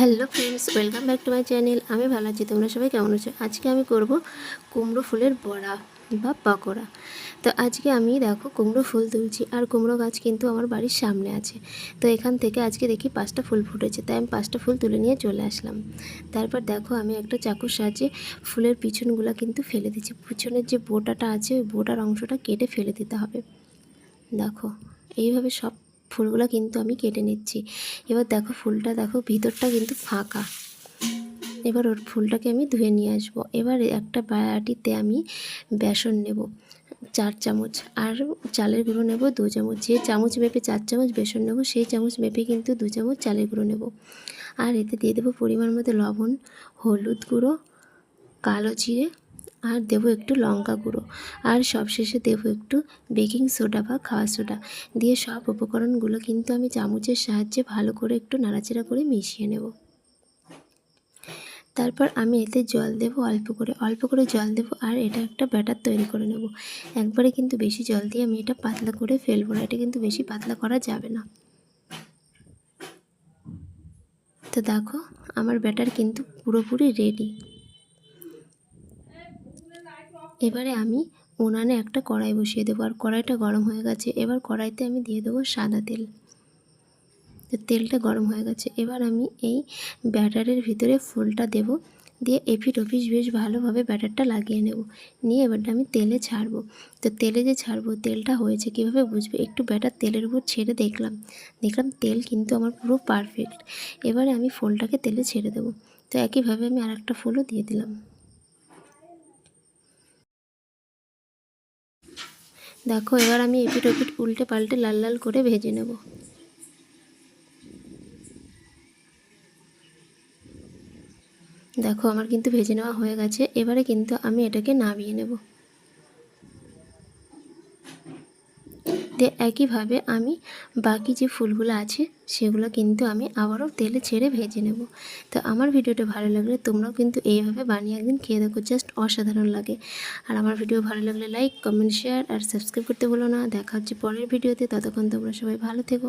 Hello friends, welcome back to my channel. আমি ভালো আছি, তোমরা সবাই কেমন আছো? আজকে আমি করব কুমড়ো ফুলের বড়া বা পকোড়া। তো আজকে আমি দেখো কুমড়ো ফুল তুলছি আর কুমড়ো গাছ কিন্তু আমার বাড়ির সামনে আছে। তো এখান থেকে আজকে দেখি পাঁচটা ফুল ফুটেছে, তাই আমি পাঁচটা ফুল তুলে নিয়ে চলে আসলাম। তারপর দেখো আমি একটা চাকুর সাহায্যে ফুলের পিছনগুলো কিন্তু ফেলে দিচ্ছি। পিছনের যে বোটাটা আছে, ওই বোটার অংশটা কেটে ফেলে দিতে হবে। দেখো, এইভাবে সব ফুলগুলো কিন্তু আমি কেটে নিচ্ছি। এবার দেখো ফুলটা, দেখো ভিতরটা কিন্তু ফাঁকা। এবার ওর ফুলটাকে আমি ধুয়ে নিয়ে আসব। এবার একটা বাটিতে আমি বেসন নেব, চার চামচ। আর চালের গুঁড়ো নেব দু চামচ। যে চামচ মেপে চার চামচ বেসন নেব, সেই চামচ মেপে কিন্তু দু চামচ চালের গুঁড়ো নেব। আর এতে দিয়ে দেবো পরিমাণ মতো লবণ, হলুদ গুঁড়ো, কালো জিরে আর দেবো একটু লঙ্কা গুঁড়ো। আর সবশেষে দেবো একটু বেকিং সোডা বা খাওয়া সোডা। দিয়ে সব উপকরণগুলো কিন্তু আমি চামচের সাহায্যে ভালো করে একটু নাড়াচাড়া করে মিশিয়ে নেব। তারপর আমি এতে জল দেবো অল্প করে। অল্প করে জল দেবো আর এটা একটা ব্যাটার তৈরি করে নেব। একবারে কিন্তু বেশি জল দিয়ে আমি এটা পাতলা করে ফেলব না। এটা কিন্তু বেশি পাতলা করা যাবে না। তো দেখো, আমার ব্যাটার কিন্তু পুরোপুরি রেডি এবারে আমি উনানে একটা কড়াই বসিয়ে দেবো, আর কড়াইটা গরম হয়ে গেছে। এবার কড়াইতে আমি দিয়ে দেবো সাদা তেল। তেলটা গরম হয়ে গেছে। এবার আমি এই ব্যাটারের ভিতরে ফুলটা দেব। দিয়ে এপিট ওপিস বেশ ভালোভাবে ব্যাটারটা লাগিয়ে নেব। নিয়ে এবারটা আমি তেলে ছাড়বো। তো তেলে যে ছাড়বো, তেলটা হয়েছে কীভাবে বুঝবে? একটু ব্যাটার তেলের উপর ছেড়ে দেখলাম। দেখলাম তেল কিন্তু আমার পুরো পারফেক্ট এবারে আমি ফুলটাকে তেলে ছেড়ে দেবো। তো একইভাবে আমি আর একটা ফুলও দিয়ে দিলাম। দেখো, এবার আমি এপিট ওপিট উল্টে পাল্টে লাল লাল করে ভেজে নেব। দেখো, আমার কিন্তু ভেজে নেওয়া হয়ে গেছে, এবারে কিন্তু আমি এটাকে নামিয়ে নেব। দিয়ে একইভাবে আমি বাকি যে ফুলগুলো আছে, সেগুলো কিন্তু আমি আবারও তেলে ছেড়ে ভেজে নেব। তো আমার ভিডিওটা ভালো লাগলে তোমরাও কিন্তু এইভাবে বানিয়ে একদিন খেয়ে দেখো, জাস্ট অসাধারণ লাগে। আর আমার ভিডিও ভালো লাগলে লাইক, কমেন্ট, শেয়ার আর সাবস্ক্রাইব করতে বলো না। দেখা হচ্ছে পরের ভিডিওতে, ততক্ষণ তোমরা সবাই ভালো থেকো।